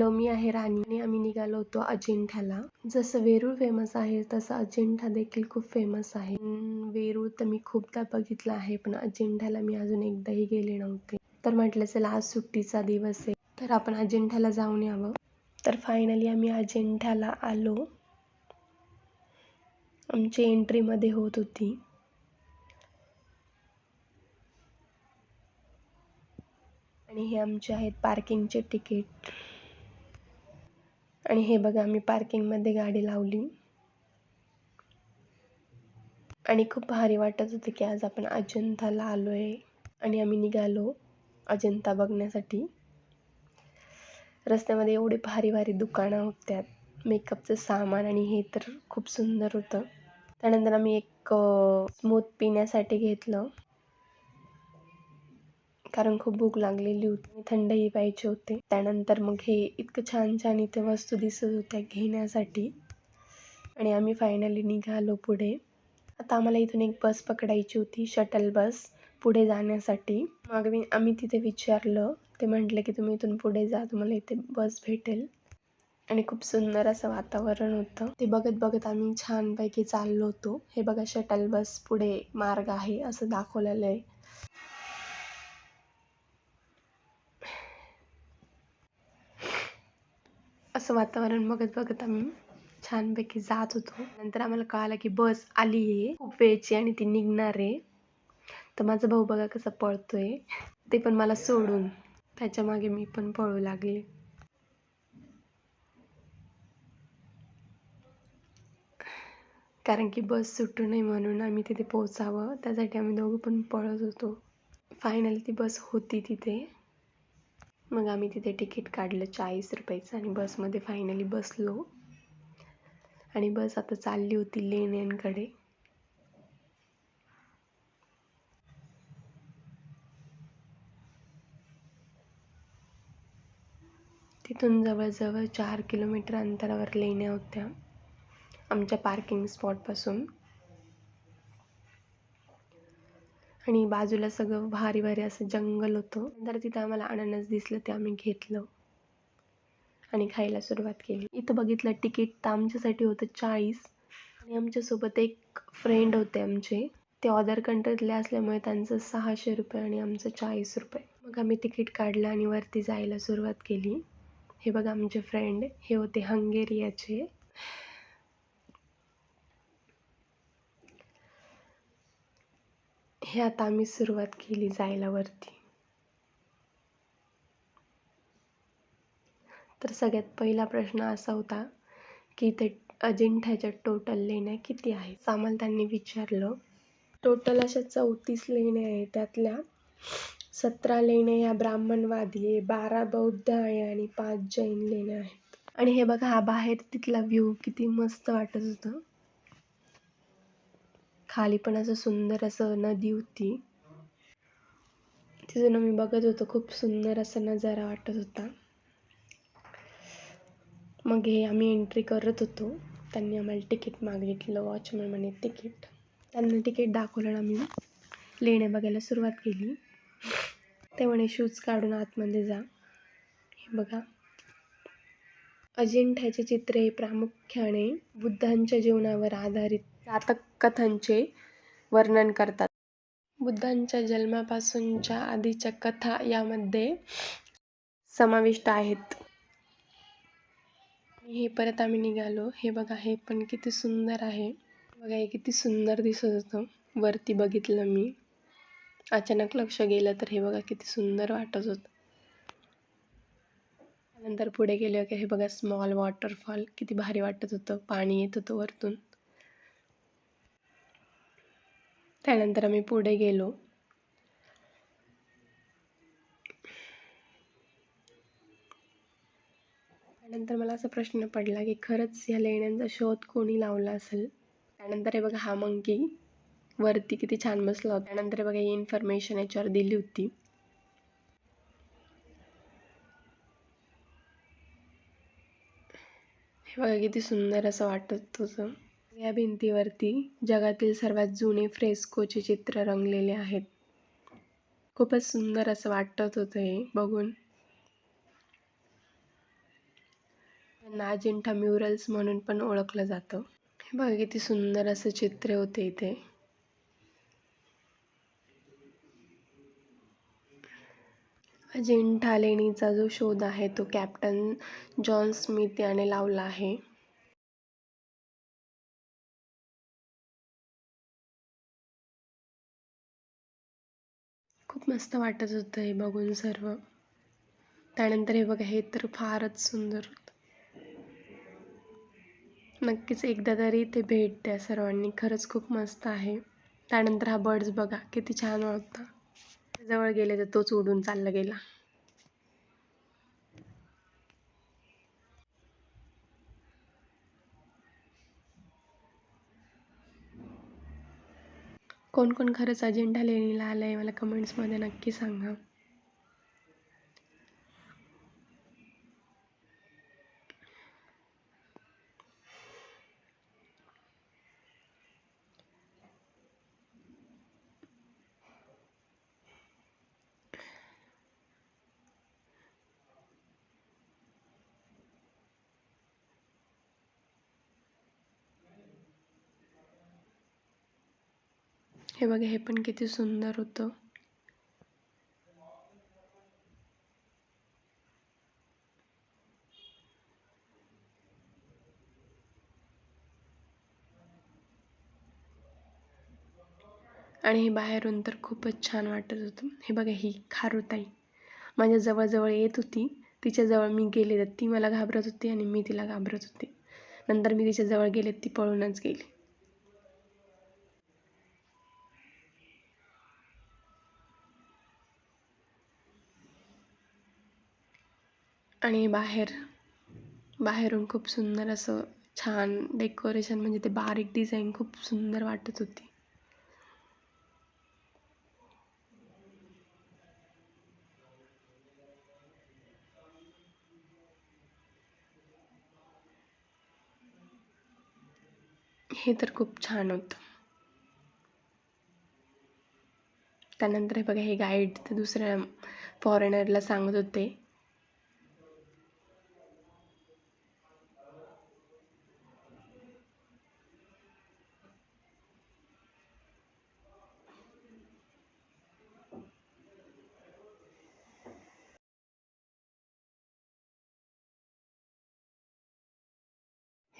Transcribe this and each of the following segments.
Hello मी आहे राणी आणि आम्ही निघालो होतो अजिंठ्याला जसं वेरूळ फेमस आहे तसं अजिंठा देखील खूप फेमस आहे. वेरूळ तर मी खूपदा बघितलं आहे पण अजिंठ्याला मी अजून एकदाही गेले नव्हते. तर म्हटलं चला आज सुट्टीचा दिवस आहे तर आपण अजिंठ्याला जाऊन यावं. तर फायनली आम्ही अजिंठ्याला आलो. आमची एंट्रीमध्ये होत होती. आणि हे आमचे आहेत पार्किंगचे तिकीट आणि हे बघा आम्ही पार्किंगमध्ये गाडी लावली. आणि खूप भारी वाटत होतं की आज आपण अजंताला आलो आहे आणि आम्ही निघालो अजंता बघण्यासाठी. रस्त्यामध्ये एवढे भारी भारी दुकानं होत्यात मेकअपचं सामान आणि हे तर खूप सुंदर होतं. त्यानंतर आम्ही एक स्मूथ पिण्यासाठी घेतलं. कारण खूप भूक लागलेली होती. थंडही पाहिजे होते. त्यानंतर मग हे इतकं छान छान इथे वस्तू दिसत होत्या घेण्यासाठी. आणि आम्ही फायनली निघालो पुढे. आता आम्हाला इथून एक बस पकडायची होती शटल बस पुढे जाण्यासाठी. मग मी आम्ही तिथे विचारलं. ते म्हटलं की तुम्ही इथून पुढे जा तुम्हाला इथे बस भेटेल. आणि खूप सुंदर असं वातावरण होतं. ते बघत बघत आम्ही छानपैकी चाललो होतो. हे बघा शटल बस पुढे मार्ग आहे असं दाखवलेलं आहे. असं वातावरण बघत बघत आम्ही छानपैकी जात होतो. नंतर आम्हाला कळालं की बस आली आहे. खूप वेळची आणि ती निघणार आहे. तर माझा भाऊ बघा कसा पळतोय. ते पण मला सोडून. त्याच्यामागे मी पण पळू लागले. कारण की बस सुटू नये म्हणून आम्ही तिथे पोहोचावं. त्यासाठी आम्ही दोघं पण पळत होतो. फायनली ती बस होती तिथे. मग आम्ही तिथे तिकीट काढलं चाळीस रुपयाचं आणि बसमध्ये फायनली बसलो. आणि बस आता चालली होती लेण्यांकडे तिथून जवळजवळ चार किलोमीटर अंतरावर लेण्या होत्या. आमच्या पार्किंग स्पॉटपासून आणि बाजूला सगळं भारी भारी असं जंगल होतं. नंतर तिथं आम्हाला अननस दिसलं ते आम्ही घेतलं आणि खायला सुरुवात केली. इथं बघितलं तिकीट तर आमच्यासाठी होतं चाळीस. आणि आमच्यासोबत एक फ्रेंड होते आमचे. ते अदर कंट्रीतले असल्यामुळे त्यांचं सहाशे रुपये आणि आमचं चाळीस रुपये. मग आम्ही तिकीट काढलं आणि वरती जायला सुरुवात केली. हे बघा आमचे फ्रेंड हे होते हंगेरियाचे. हे आता आम्ही सुरुवात केली जायला वरती तर सगळ्यात पहिला प्रश्न असा होता की ते अजिंठ्याच्या टोटल लेण्या किती आहेत? आम्हाला त्यांनी विचारलं. टोटल अशा चौतीस लेण्या आहेत. त्यातल्या सतरा लेण्या या ब्राह्मणवादी आहे बारा बौद्ध आहे आणि पाच जैन लेण्या आहेत. आणि हे बघा हा बाहेर तिथला व्ह्यू किती मस्त वाटत होतं. खाली पण असं सुंदर असं नदी होती. तिथून मी बघत होतो खूप सुंदर असा नजारा वाटत होता. मग हे आम्ही एंट्री करत होतो. त्यांनी आम्हाला तिकीट मागितलं वॉचमन म्हणे तिकीट त्यांना तिकीट दाखवलं आम्ही लेण्या बघायला सुरुवात केली. ते म्हणे शूज काढून आतमध्ये जा. हे बघा. अजिंठ्याचे चित्रे प्रामुख्याने बुद्धांच्या जीवनावर आधारित जातक कथांचे वर्णन करतात. बुद्धांच्या जन्मापासूनच्या आधीच्या कथा यामध्ये समाविष्ट आहेत. हे परत आम्ही निघालो. हे बघा हे पण किती सुंदर आहे. बघा हे किती सुंदर दिसत होतं. वरती बघितलं मी. अचानक लक्ष गेलं तर हे बघा किती सुंदर वाटत होतं. नंतर पुढे गेले की हे बघा स्मॉल वॉटरफॉल किती भारी वाटत होतं. पाणी येत होतं वरतून. त्यानंतर आम्ही पुढे गेलो. त्यानंतर मला असा प्रश्न पडला की खरंच या लेण्यांचा शोध कोणी लावला असेल? त्यानंतर हे बघा हा मंकी वरती किती छान बसला होता. त्यानंतर बघा ही इन्फॉर्मेशन याच्यावर दिली होती. हे बघा किती सुंदर असं वाटत होतं. या भिंतीवरती जगातील सर्वात जुने फ्रेस्कोचे चित्र रंगलेले आहेत. खूपच सुंदर असं वाटत होतं हे बघून. त्यांना अजिंठा म्युरल्स म्हणून पण ओळखलं जातं. हे बघा किती सुंदर असं चित्र होते इथे. अजिंठा लेणीचा जो शोध आहे तो कॅप्टन जॉन स्मिथ याने लावला आहे. खूप मस्त वाटत होतं हे बघून सर्व. त्यानंतर हे बघा हे तर फारच सुंदर होतं. नक्कीच एकदा तरी ते भेट द्या सर्वांनी. खरंच खूप मस्त आहे. त्यानंतर हा बर्ड्स बघा किती छान होता जवळ गेले तर तोच उडून चालला गेला. कोण कोण खरंच अजेंडा लेणीला आलं आहे मला कमेंट्समध्ये नक्की सांगा. हे बघा हे पण किती सुंदर होतं. आणि हे बाहेरून तर खूपच छान वाटत होतं. हे बघा ही खारुताई. माझ्या जवळजवळ येत होती. तिच्याजवळ मी गेले तर ती मला घाबरत होती आणि मी तिला घाबरत होते. नंतर मी तिच्याजवळ गेले ती पळूनच गेली. आणि बाहेर बाहेरून खूप सुंदर असं छान डेकोरेशन म्हणजे ते बारीक डिझाईन खूप सुंदर वाटत होती. हे तर खूप छान होतं. त्यानंतर हे बघा हे गाईड ते दुसऱ्या फॉरेनरला सांगत होते.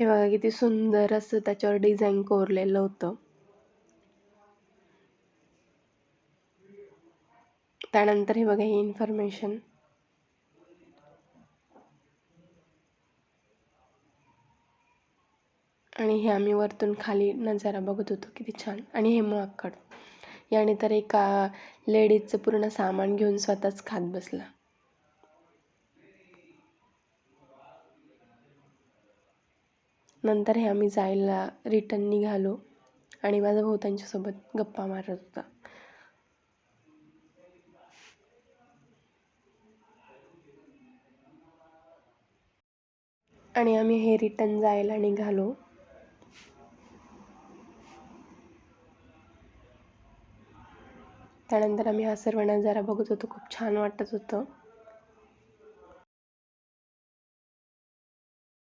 हे बघा किती सुंदर असं त्याच्यावर डिझाईन कोरलेलं होतं. त्यानंतर हे बघा ही इन्फॉर्मेशन आणि हे आम्ही वरतून खाली नजारा बघत होतो किती छान. आणि हे माकड. याने तर एका लेडीजचं पूर्ण सामान घेऊन स्वतःच खात बसला. नंतर हे आम्ही जायला रिटर्न निघालो आणि माझा भाऊ त्यांच्यासोबत गप्पा मारत होता. आणि आम्ही हे रिटर्न जायला निघालो. त्यानंतर आम्ही हा सर्व नजारा बघत होतो. खूप छान वाटत होतं.